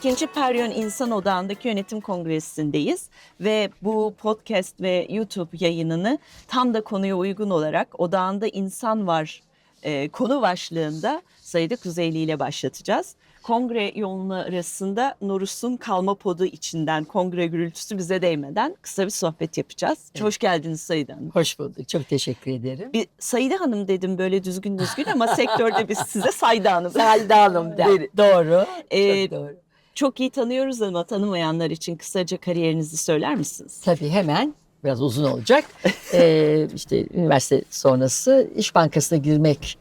İkinci Peryon İnsan Odağı'ndaki yönetim kongresindeyiz ve bu podcast ve YouTube yayınını tam da konuya uygun olarak odağında insan var e, konu başlığında Sayıda Kuzeyli ile başlatacağız. Kongre yoğunluğu arasında Norus'un kalma podu içinden kongre gürültüsü bize değmeden kısa bir sohbet yapacağız. Evet. Hoş geldiniz Sayıda Hanım. Hoş bulduk. Çok teşekkür ederim. Bir Sayıda Hanım dedim böyle düzgün düzgün ama sektörde biz size Sayda Hanım. Salda Hanım der. Doğru. Ee, Çok doğru. Çok iyi tanıyoruz ama tanımayanlar için kısaca kariyerinizi söyler misiniz? Tabii hemen biraz uzun olacak. ee, işte üniversite sonrası İş Bankası'na girmek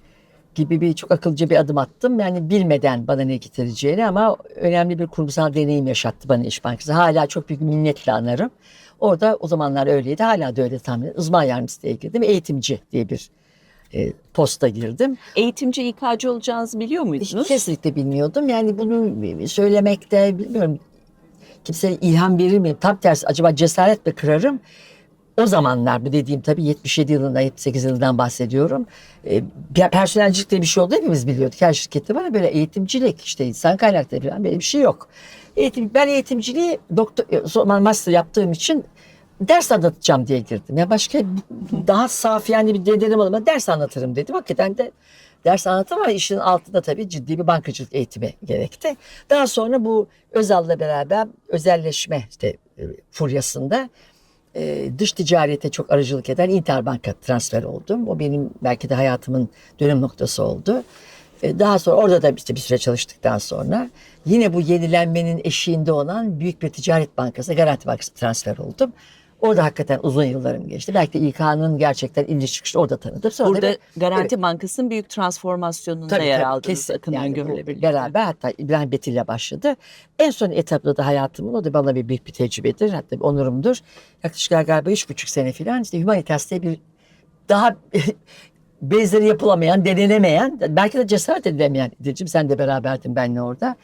gibi bir çok akılcı bir adım attım. Yani bilmeden bana ne getireceğini ama önemli bir kurumsal deneyim yaşattı bana İş Bankası. Hala çok büyük minnetle anarım. Orada o zamanlar öyleydi. Hala da öyle tahmin ederim. Uzman yardımcısı diye girdim. Eğitimci diye bir e, posta girdim. Eğitimci İK'cı olacağınızı biliyor muydunuz? Kesinlikle bilmiyordum. Yani bunu söylemekte bilmiyorum kimseye ilham verir miyim? Tam tersi acaba cesaret mi kırarım? O zamanlar bu dediğim tabii 77 yılında 78 yılından bahsediyorum. Bir personelcilik diye bir şey oldu hepimiz biliyorduk. Her şirkette var böyle eğitimcilik işte insan kaynakları falan böyle bir şey yok. Eğitim, ben eğitimciliği doktor, zaman master yaptığım için ders anlatacağım diye girdim. Ya başka daha saf yani bir dedenim olma ders anlatırım dedim. Hakikaten de ders anlatım ama işin altında tabii ciddi bir bankacılık eğitimi gerekti. Daha sonra bu Özal'la beraber özelleşme işte e, furyasında e, dış ticarete çok aracılık eden Interbank'a transfer oldum. O benim belki de hayatımın dönüm noktası oldu. E, Daha sonra orada da işte bir süre çalıştıktan sonra yine bu yenilenmenin eşiğinde olan büyük bir ticaret bankası, Garanti Bankası transfer oldum. Orada hakikaten uzun yıllarım geçti. Belki de İK'nın gerçekten iniş çıkışı orada tanıdım. Sonra da Burada bir- Garanti Bankası'nın büyük transformasyonunda yer aldınız kesin. akından Yani görülebilir. Beraber hatta İbrahim Betil'le başladı. En son etapta da hayatımın o da bana bir büyük bir tecrübedir. Hatta bir onurumdur. Yaklaşık galiba üç buçuk sene falan işte Humanitas diye bir daha benzeri yapılamayan, denenemeyen, belki de cesaret edilemeyen İdil'cim sen de beraberdin benimle orada.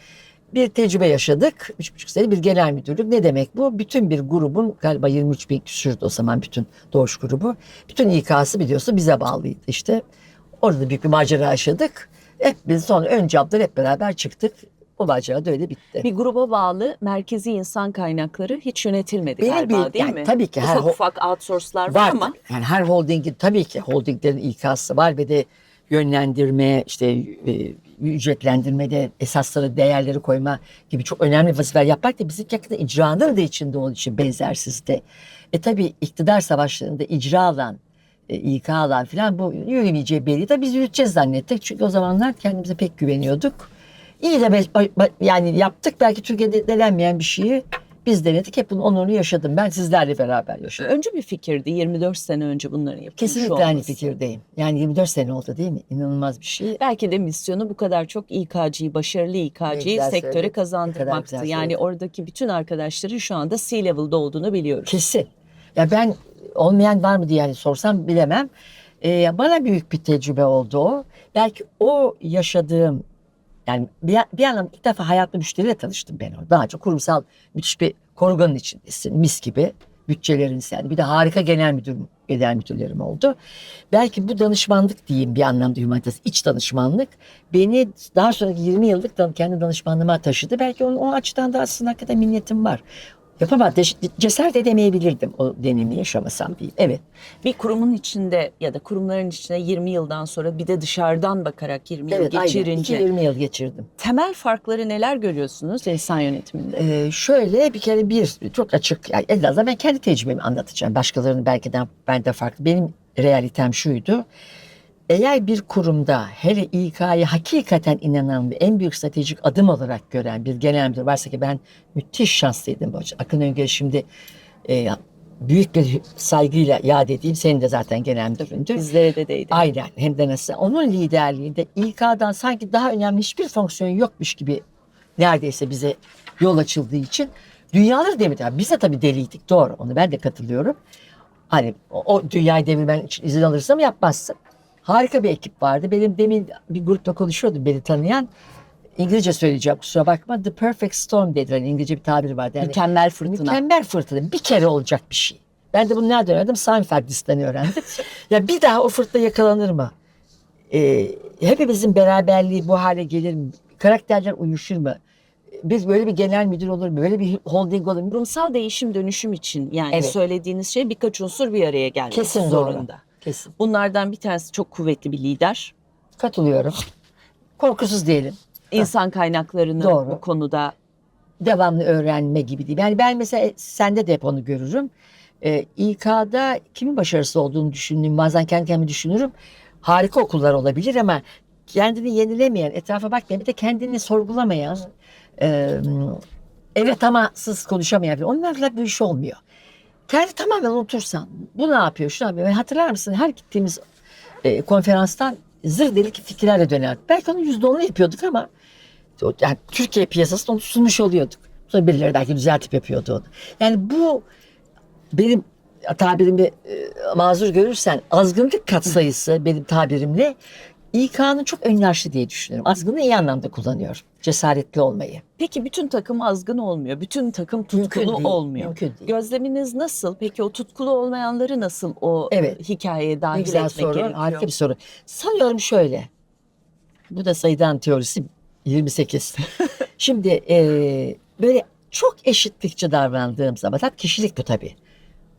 Bir tecrübe yaşadık. Üç buçuk sene bir genel müdürlük. Ne demek bu? Bütün bir grubun galiba 23 bin küsürdü o zaman bütün Doğuş grubu. Bütün İK'sı biliyorsun bize bağlıydı işte. Orada da büyük bir macera yaşadık. Hep biz sonra ön caplar hep beraber çıktık. O macera da öyle bitti. Bir gruba bağlı merkezi insan kaynakları hiç yönetilmedi Benim galiba bir- değil yani mi? tabii ki her Ufak ho- ufak outsource'lar var, var ama yani her holdingin tabii ki holdinglerin İK'sı var ve de yönlendirme işte e, ücretlendirmede esasları değerleri koyma gibi çok önemli vazifeler yapmak da bizim hakikaten icranın da içinde olduğu için benzersizdi. E tabii iktidar savaşlarında icra alan e, İK alan filan bu yürümeyeceği belli de biz yürüteceğiz zannettik. Çünkü o zamanlar kendimize pek güveniyorduk. İyi de yani yaptık belki Türkiye'de denenmeyen bir şeyi biz denedik. Hep bunun onurunu yaşadım. Ben sizlerle beraber yaşadım. önce bir fikirdi 24 sene önce bunların yapılmış Kesinlikle aynı olması. fikirdeyim. Yani 24 sene oldu değil mi? İnanılmaz bir şey. Belki de misyonu bu kadar çok İK'cıyı, başarılı İK'cıyı sektöre kadar kazandırmaktı. Yani oradaki bütün arkadaşların şu anda C-level'da olduğunu biliyoruz. Kesin. Ya ben olmayan var mı diye yani sorsam bilemem. Ee, bana büyük bir tecrübe oldu o. Belki o yaşadığım yani bir, bir anlamda ilk defa hayatımda müşteriyle tanıştım ben orada. Daha önce kurumsal müthiş bir koruganın içindesin. Mis gibi bütçelerin sen. Bir de harika genel müdür genel müdürlerim oldu. Belki bu danışmanlık diyeyim bir anlamda humanitas iç danışmanlık beni daha sonraki 20 yıllık kendi danışmanlığıma taşıdı. Belki onun, o açıdan da aslında hakikaten minnetim var. Yapamadım. Cesaret edemeyebilirdim o deneyimi yaşamasam değil. Evet. Bir kurumun içinde ya da kurumların içinde 20 yıldan sonra bir de dışarıdan bakarak 20 Evet yıl aynen. geçirince 20 yıl geçirdim. temel farkları neler görüyorsunuz insan yönetiminde? Ee, şöyle bir kere bir çok açık yani en azından ben kendi tecrübemi anlatacağım. Başkalarının belki de ben de farklı. Benim realitem şuydu. Eğer bir kurumda hele İK'ya hakikaten inanan ve en büyük stratejik adım olarak gören bir genel müdür varsa ki ben müthiş şanslıydım. Akın Öngör şimdi e, büyük bir saygıyla yad edeyim. Senin de zaten genel müdüründü. Bizlere de değdi. Aynen hem de nasıl. Onun liderliğinde İK'dan sanki daha önemli hiçbir fonksiyon yokmuş gibi neredeyse bize yol açıldığı için dünyaları devirdi. Biz de tabii deliydik doğru onu ben de katılıyorum. Hani o, o dünyayı devirmen için izin alırsam yapmazsın. Harika bir ekip vardı. Benim demin bir grupla konuşuyordum beni tanıyan. İngilizce söyleyeceğim kusura bakma. The perfect storm dediler. İngilizce bir tabir vardı. Yani Mükemmel fırtına. Mükemmel fırtına. Bir kere olacak bir şey. Ben de bunu nereden öğrendim? Seinfeld dizisinden öğrendim. ya bir daha o fırtına yakalanır mı? Ee, hepimizin beraberliği bu hale gelir mi? Karakterler uyuşur mu? biz böyle bir genel müdür olur, böyle bir holding olur. Kurumsal değişim dönüşüm için yani Evet. söylediğiniz şey birkaç unsur bir araya gelmesi Kesin zorunda. Kesin. Bunlardan bir tanesi çok kuvvetli bir lider. Katılıyorum. Korkusuz diyelim. İnsan kaynaklarını Doğru. bu konuda devamlı öğrenme gibi değil. Yani ben mesela sende de hep onu görürüm. Ee, İK'da kimin başarısı olduğunu düşündüğüm bazen kendi kendime düşünürüm. Harika okullar olabilir ama kendini yenilemeyen, etrafa bakmayan bir de kendini sorgulamayan e, evet ama sız konuşamayan onlarla bir iş olmuyor. Kendi tamamen unutursan bu ne yapıyor şu ne yapıyor. Yani hatırlar mısın her gittiğimiz e, konferanstan zır delik fikirlerle dönerdik. Belki onun yüzde onu yapıyorduk ama yani Türkiye piyasasında onu sunmuş oluyorduk. Sonra birileri belki düzeltip yapıyordu onu. Yani bu benim tabirimi e, mazur görürsen azgınlık katsayısı benim tabirimle İK'nın çok ön diye düşünüyorum. Azgını iyi anlamda kullanıyorum. Cesaretli olmayı. Peki bütün takım azgın olmuyor. Bütün takım Mümkün tutkulu değil, olmuyor. mümkün değil. Gözleminiz nasıl? Peki o tutkulu olmayanları nasıl o Evet. hikayeye dahil güzel etmek soru. gerekiyor? Harika bir soru. Sanıyorum şöyle. Bu da sayıdan teorisi 28. Şimdi e, böyle çok eşitlikçi davrandığım zaman, hatta kişilik bu tabii.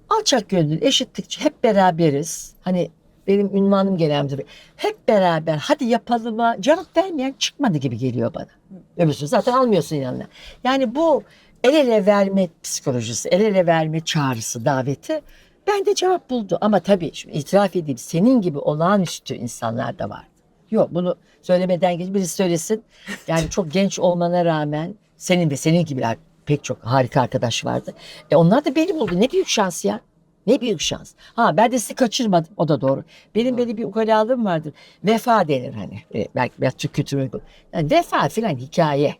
Alçak gönüllü, eşitlikçi, hep beraberiz. Hani benim ünvanım gelemdir. Hep beraber hadi yapalım'a cevap vermeyen çıkmadı gibi geliyor bana. Öbürsünü zaten almıyorsun yanına. Yani bu el ele verme psikolojisi, el ele verme çağrısı, daveti bende cevap buldu. Ama tabii şimdi itiraf edeyim senin gibi olağanüstü insanlar da var. Yok bunu söylemeden geç birisi söylesin. Yani çok genç olmana rağmen senin ve senin gibiler pek çok harika arkadaş vardı. E onlar da beni buldu. Ne büyük şans ya. Ne büyük şans. Ha ben de sizi kaçırmadım. O da doğru. Benim böyle bir ukalalığım vardır. Vefa denir hani. E, belki biraz Türk kültürü uygun. Yani vefa filan hikaye.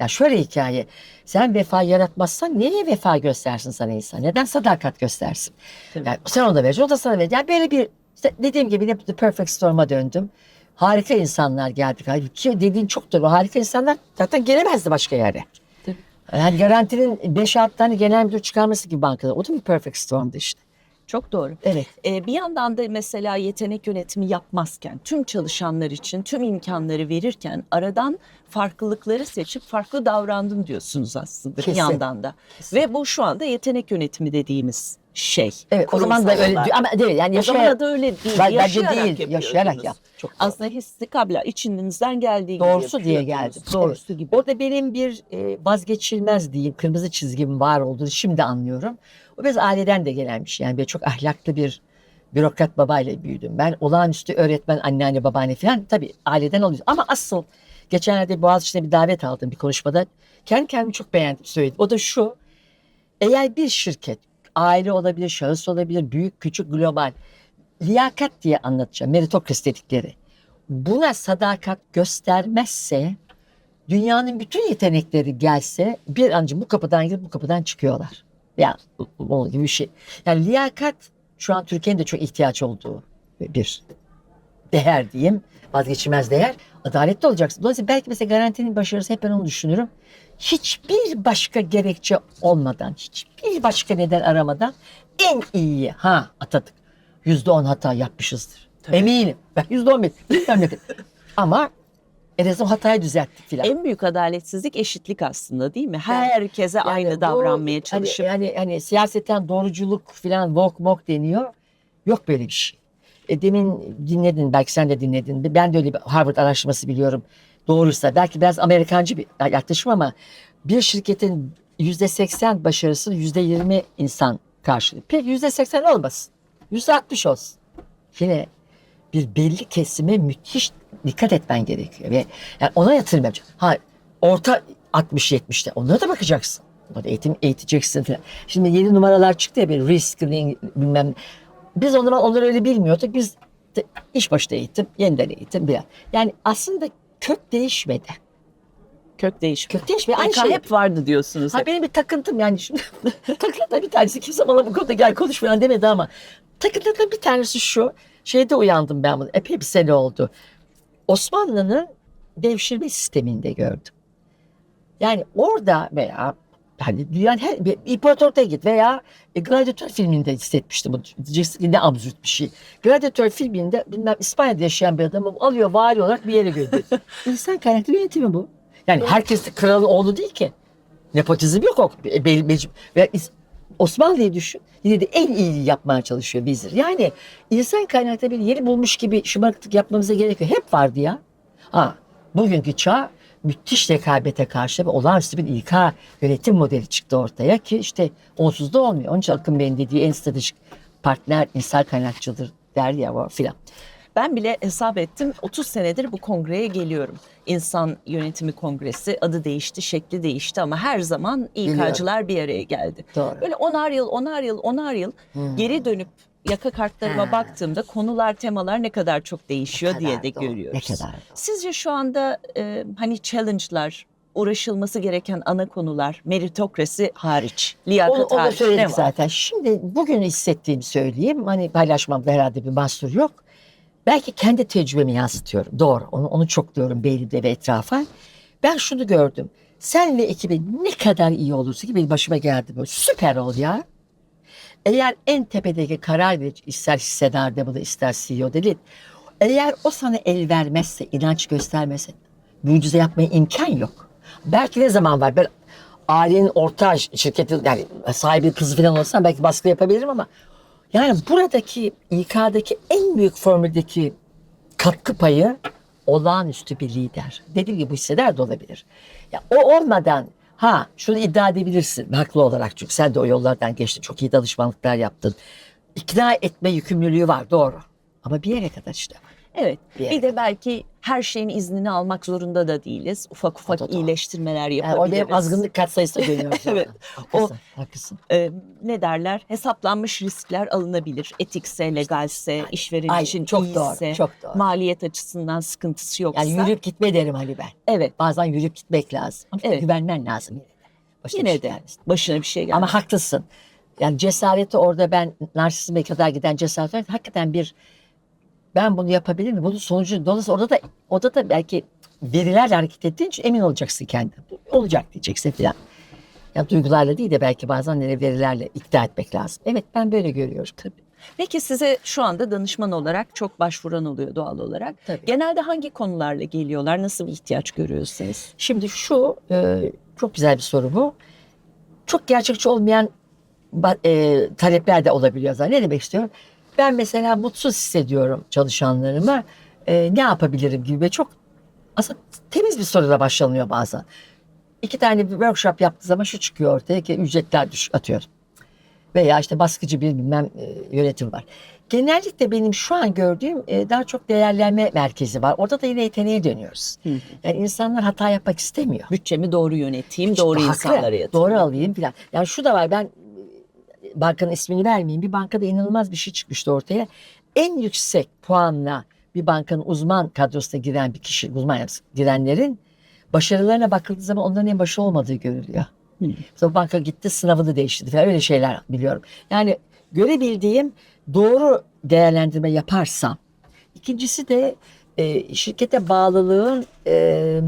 Ya şöyle hikaye. Sen vefa yaratmazsan nereye vefa göstersin sana insan? Neden sadakat göstersin? Tabii. Yani sen ona vereceksin, o da sana verecek. Yani böyle bir işte dediğim gibi yine The Perfect Storm'a döndüm. Harika insanlar geldik. Halbuki dediğin çok doğru. Harika insanlar zaten gelemezdi başka yere. Yani garantinin 5-6 tane genel müdür çıkarması gibi bankada. O da bir Perfect Storm'du işte. Çok doğru. Evet. Ee, bir yandan da mesela yetenek yönetimi yapmazken tüm çalışanlar için tüm imkanları verirken aradan farklılıkları seçip farklı davrandım diyorsunuz aslında Kesin. bir yandan da. Ve bu şu anda yetenek yönetimi dediğimiz şey. Evet o zaman da öyle. Ama değil yani O zaman yaşayarak. da öyle değil. Bence yaşayarak değil, yaşayarak yap. Çok doğru. Aslında hissi kabla içinizden geldiği gibi Doğrusu diye geldim. Doğrusu Evet. gibi. Orada benim bir e, vazgeçilmez diyeyim kırmızı çizgim var olduğunu şimdi anlıyorum. O biraz aileden de gelenmiş. Yani böyle çok ahlaklı bir bürokrat babayla büyüdüm. Ben olağanüstü öğretmen, anneanne, babaanne falan tabii aileden oluyor. Ama asıl geçenlerde Boğaziçi'ne bir davet aldım bir konuşmada. Kendi kendimi çok beğendim söyledim. O da şu. Eğer bir şirket, aile olabilir, şahıs olabilir, büyük, küçük, global. Liyakat diye anlatacağım. Meritokrasi dedikleri. Buna sadakat göstermezse dünyanın bütün yetenekleri gelse bir ancak bu kapıdan girip bu kapıdan çıkıyorlar. Ya onun gibi bir şey. Yani liyakat şu an Türkiye'nin de çok ihtiyaç olduğu bir değer diyeyim. Vazgeçilmez değer. Adaletli olacaksın. Dolayısıyla belki mesela garantinin başarısı hep ben onu düşünürüm. Hiçbir başka gerekçe olmadan, hiçbir başka neden aramadan en iyiyi ha atadık. Yüzde on hata yapmışızdır. Tabii. Eminim. Ben yüzde on bir. bilmem. Ama en azından hatayı düzelttik filan. En büyük adaletsizlik eşitlik aslında değil mi? Herkese Yani aynı bu, davranmaya hani- çalışıp Yani, hani, siyasetten doğruculuk filan wok mok deniyor. Yok böyle bir şey. E, demin dinledin belki sen de dinledin. Ben de öyle bir Harvard araştırması biliyorum. Doğruysa belki biraz Amerikancı bir yaklaşım ama bir şirketin yüzde seksen başarısını yüzde yirmi insan karşılıyor. Peki yüzde seksen olmasın. Yüzde altmış olsun. Yine bir belli kesime müthiş dikkat etmen gerekiyor ve yani ona yatırım yapacaksın. Ha orta 60-70'te onlara da bakacaksın. Onları eğitim eğiteceksin falan. Şimdi yeni numaralar çıktı ya bir reskilling bilmem. Biz o zaman onları öyle bilmiyorduk. Biz de iş başta eğitim, yeniden eğitim bir Yani aslında kök değişmedi. kök değişimi. Kök değişmedi. Aynı şey hep vardı diyorsunuz. Ha hep. benim bir takıntım yani şimdi takıntıda bir tanesi kimse bana bu konuda gel konuş falan demedi ama takıntıda bir tanesi şu şeyde uyandım ben bunu epey bir sene oldu. Osmanlı'nın devşirme sisteminde gördüm. Yani orada veya hani dünyanın her bir imparatorluğa git veya e, Gladiator filminde hissetmiştim. Bu diyeceksin ne absürt bir şey. Gladiator filminde bilmem İspanya'da yaşayan bir adamı alıyor vali olarak bir yere gönderiyor. İnsan kaynaklı yönetimi bu. Yani herkes de kralın oğlu değil ki. Nepotizm yok o. Be, be, be- is- Osmanlı'yı düşün. Yine de en iyi yapmaya çalışıyor Vezir. Yani insan kaynakta bir yeri bulmuş gibi şımarıklık yapmamıza gerek yok. Hep vardı ya. Ha, bugünkü çağ müthiş rekabete karşı ve olağanüstü bir İK yönetim modeli çıktı ortaya ki işte onsuz da olmuyor. Onun için Akın Bey'in dediği en stratejik partner insan kaynakçıdır der ya o filan. Ben bile hesap ettim 30 senedir bu kongreye geliyorum. İnsan Yönetimi Kongresi adı değişti, şekli değişti ama her zaman İK'cılar bir araya geldi. Doğru. Böyle onar yıl, onar yıl, onar yıl geri dönüp yaka kartlarıma Ha. baktığımda konular, temalar ne kadar çok değişiyor Ne diye kadar de doğru, görüyoruz. ne kadar doğru. Sizce şu anda e, hani challenge'lar, uğraşılması gereken ana konular, meritokrasi hariç, liyakat Onu, da hariç ne söyledik var? zaten. Şimdi bugün hissettiğimi söyleyeyim. Hani paylaşmamda herhalde bir mahsur yok. Belki kendi tecrübemi yansıtıyorum. Doğru. Onu, onu çok diyorum beynimde ve etrafa. Ben şunu gördüm. Sen ve ekibin ne kadar iyi olursa ki benim başıma geldi böyle. Süper ol ya. Eğer en tepedeki karar verici ister hissedar bunu ister CEO dedi. Eğer o sana el vermezse, inanç göstermezse mucize yapmaya imkan yok. Belki ne zaman var? Ben ailenin ortağı şirketin yani sahibi kızı falan olsam belki baskı yapabilirim ama yani buradaki İK'daki en büyük formüldeki katkı payı olağanüstü bir lider. Dediğim gibi bu hisseder de olabilir. Ya o olmadan ha şunu iddia edebilirsin haklı olarak çünkü sen de o yollardan geçtin. Çok iyi danışmanlıklar yaptın. İkna etme yükümlülüğü var doğru. Ama bir yere kadar işte. Evet. Bir Bir de belki her şeyin iznini almak zorunda da değiliz. Ufak ufak O da doğru. iyileştirmeler Yani yapabiliriz. orada hep azgınlık katsayısına dönüyoruz. Evet. Haklısın, haklısın. Ee, ne derler? Hesaplanmış riskler alınabilir. Etikse, legalse, işveren Ay, için çok iyiyse, doğru, çok doğru. maliyet açısından sıkıntısı yoksa. Yani yürüyüp gitme derim Ali ben. evet. Bazen yürüyüp gitmek lazım. Ama Evet. güvenmen lazım yine de. Bir Yine şey de gelmesin. başına bir şey geldi. Ama haklısın. Yani cesareti orada ben narsizme kadar giden cesaret var. Hakikaten bir ben bunu yapabilir miyim? Bunun sonucu dolayısıyla orada da orada da belki verilerle hareket ettiğin için emin olacaksın kendin. Olacak diyeceksin falan. Yani duygularla değil de belki bazen verilerle ikna etmek lazım. Evet ben böyle görüyorum tabii. Peki size şu anda danışman olarak çok başvuran oluyor doğal olarak. Tabii. Genelde hangi konularla geliyorlar? Nasıl bir ihtiyaç görüyorsunuz? Şimdi şu e, çok güzel bir soru bu. Çok gerçekçi olmayan e, talepler de olabiliyor zaten. Ne demek istiyorum? Ben mesela mutsuz hissediyorum çalışanlarıma. E, ne yapabilirim gibi ve çok aslında temiz bir soruyla başlanıyor bazen. İki tane bir workshop yaptığı zaman şu çıkıyor ortaya ki ücretler düş atıyorum. Veya işte baskıcı bir bilmem e, yönetim var. Genellikle benim şu an gördüğüm e, daha çok değerlenme merkezi var. Orada da yine yeteneğe dönüyoruz. Yani insanlar hata yapmak istemiyor. Bütçemi doğru yöneteyim, doğru Haklı. insanlara yatırayım. Doğru alayım filan. Yani şu da var ben bankanın ismini vermeyeyim. Bir bankada inanılmaz bir şey çıkmıştı ortaya. En yüksek puanla bir bankanın uzman kadrosuna giren bir kişi, uzman girenlerin başarılarına bakıldığı zaman onların en başı olmadığı görülüyor. Sonra banka gitti sınavını değiştirdi falan öyle şeyler biliyorum. Yani görebildiğim doğru değerlendirme yaparsam. İkincisi de e, şirkete bağlılığın e,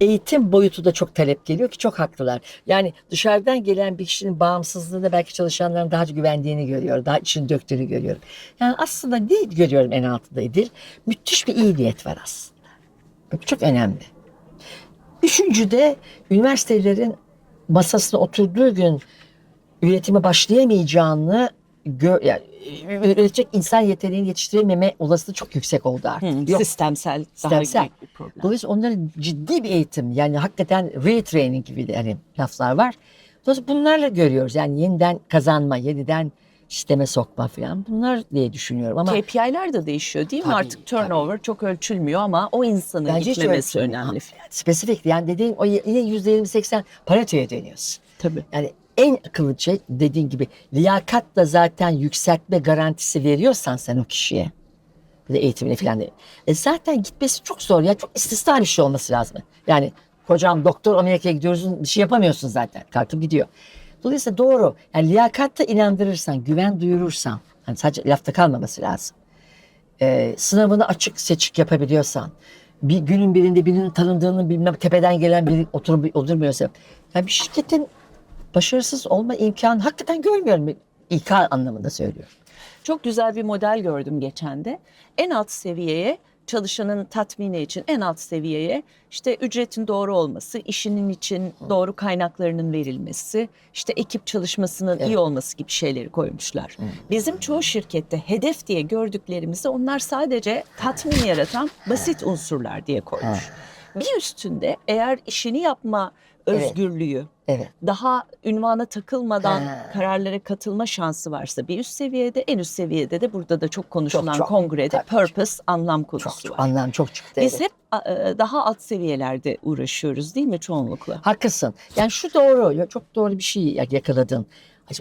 eğitim boyutu da çok talep geliyor ki çok haklılar. Yani dışarıdan gelen bir kişinin bağımsızlığında belki çalışanların daha güvendiğini görüyor. Daha için döktüğünü görüyorum. Yani aslında ne görüyorum en altında Edil? Müthiş bir iyi niyet var aslında. Çok önemli. Üçüncü de üniversitelerin masasına oturduğu gün üretime başlayamayacağını gö- yani, üretecek insan yeteneğini yetiştirememe olasılığı çok yüksek oldu artık. Hı, Yok. sistemsel, daha Sistemsel. büyük bir problem. Dolayısıyla onların ciddi bir eğitim yani hakikaten retraining gibi de hani laflar var. Dolayısıyla bunlarla görüyoruz yani yeniden kazanma, yeniden sisteme sokma falan bunlar diye düşünüyorum ama KPI'ler de değişiyor değil mi? Tabii, Artık turnover çok ölçülmüyor ama o insanın bence gitmemesi önemli. spesifik yani dediğim o yine yüzde yirmi seksen paratoya dönüyorsun. Tabii. Yani en akıllı şey dediğin gibi liyakat da zaten yükseltme garantisi veriyorsan sen o kişiye. De eğitimine falan. değil. E zaten gitmesi çok zor ya. Çok istisna bir şey olması lazım. Yani kocam doktor Amerika'ya gidiyorsun bir şey yapamıyorsun zaten. Kalkıp gidiyor. Dolayısıyla doğru. Yani liyakatta inandırırsan, güven duyurursan. Hani sadece lafta kalmaması lazım. E, sınavını açık seçik yapabiliyorsan. Bir günün birinde birinin tanındığını bilmem tepeden gelen biri oturup oturmuyorsa. Yani bir şirketin başarısız olma imkanı hakikaten görmüyorum. İK anlamında söylüyorum. Çok güzel bir model gördüm geçen de. En alt seviyeye çalışanın tatmini için en alt seviyeye işte ücretin doğru olması, işinin için doğru kaynaklarının verilmesi, işte ekip çalışmasının Evet. iyi olması gibi şeyleri koymuşlar. Bizim çoğu şirkette hedef diye gördüklerimizi onlar sadece tatmin yaratan basit unsurlar diye koymuş. Bir üstünde eğer işini yapma Evet. özgürlüğü, Evet. daha ünvana takılmadan Ha. kararlara katılma şansı varsa bir üst seviyede, en üst seviyede de burada da çok konuşulan çok. kongrede Tabii. purpose anlam Çok, konusu çok var. anlam çok çıktı. Biz evet. hep e, daha alt seviyelerde uğraşıyoruz değil mi çoğunlukla? Haklısın. Yani şu doğru, ya çok doğru bir şey yakaladın.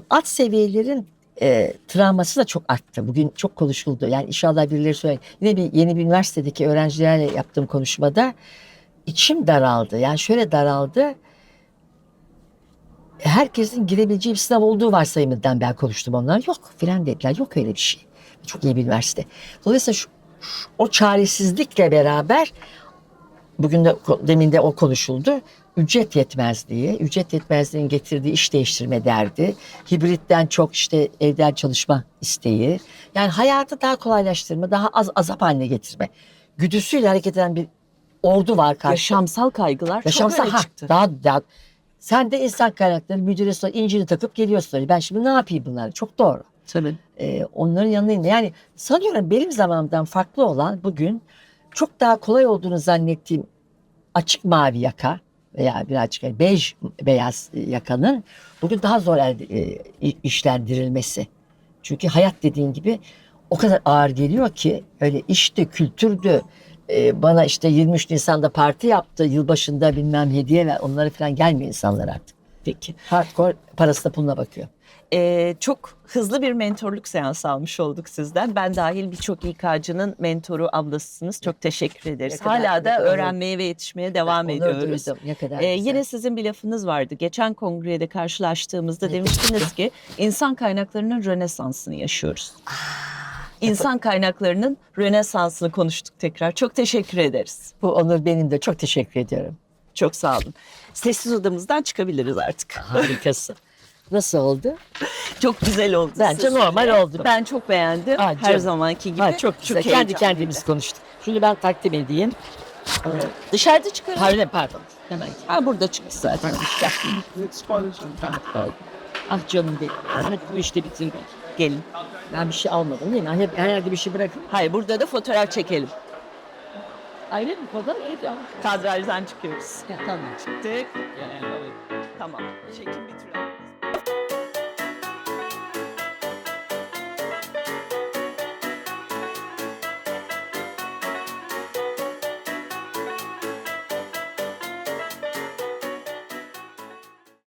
Alt seviyelerin e, travması da çok arttı. Bugün çok konuşuldu. Yani inşallah birileri söyler. Yine bir yeni bir üniversitedeki öğrencilerle yaptığım konuşmada içim daraldı. Yani şöyle daraldı. Herkesin girebileceği bir sınav olduğu varsayımından ben konuştum onlar. Yok filan dediler. Yok öyle bir şey. Çok iyi bir üniversite. Dolayısıyla şu, şu- o çaresizlikle beraber bugün de demin de o konuşuldu. Ücret yetmezliği, ücret yetmezliğinin getirdiği iş değiştirme derdi, hibritten çok işte evden çalışma isteği, yani hayatı daha kolaylaştırma, daha az azap haline getirme güdüsüyle hareket eden bir ordu var karşı. Yaşamsal kaygılar Yaşamsal çok öne ha, çıktı. daha, daha sen de insan kaynakları müdüresi incini takıp geliyorsun. Ben şimdi ne yapayım bunları? Çok doğru Tabii. e, onların yanındayım. Yani sanıyorum benim zamanımdan farklı olan bugün çok daha kolay olduğunu zannettiğim açık mavi yaka veya birazcık yani bej beyaz yakanın bugün daha zor elde- e, işlendirilmesi. Çünkü hayat dediğin gibi o kadar ağır geliyor ki öyle işti, kültürdü. E, bana işte 23 Nisan'da parti yaptı, yılbaşında bilmem hediye ver. Onlara falan gelmiyor insanlar artık. Peki. Hardcore parasına puluna bakıyor. Ee, çok hızlı bir mentorluk seansı almış olduk sizden. Ben dahil birçok İK'cının mentoru ablasısınız. Çok teşekkür ederiz. Ne kadar- Hala da öğrenmeye ve yetişmeye devam Onur ediyoruz. duydum. Ne kadar Ee, güzel. yine sizin bir lafınız vardı. Geçen kongrede karşılaştığımızda demiştiniz ki insan kaynaklarının rönesansını yaşıyoruz. İnsan kaynaklarının rönesansını konuştuk tekrar. Çok teşekkür ederiz. Bu onur benim de çok teşekkür ediyorum. Çok sağ olun. Sessiz odamızdan çıkabiliriz artık. Harikasın. Nasıl oldu? Çok güzel oldu. Bence Siz- normal oldu. Ben çok beğendim. Ha, Her canım. zamanki gibi. Ha, çok güzel. Kendi heyecanlıydı. kendimiz konuştuk. Şunu ben takdim edeyim. Dışarıda çıkaralım. Pardon pardon. Hemen. Ha burada çıktı zaten. Ah canım benim. Hadi bu işte bitsin. Gelin. Ben bir şey almadım değil mi? Her, her yerde bir şey bırakın. Hayır burada da fotoğraf çekelim. Ayrı mı? Kadar iyi. Kadrajdan çıkıyoruz. Ya, tamam. Çıktık. Tamam. Çekim bitirelim.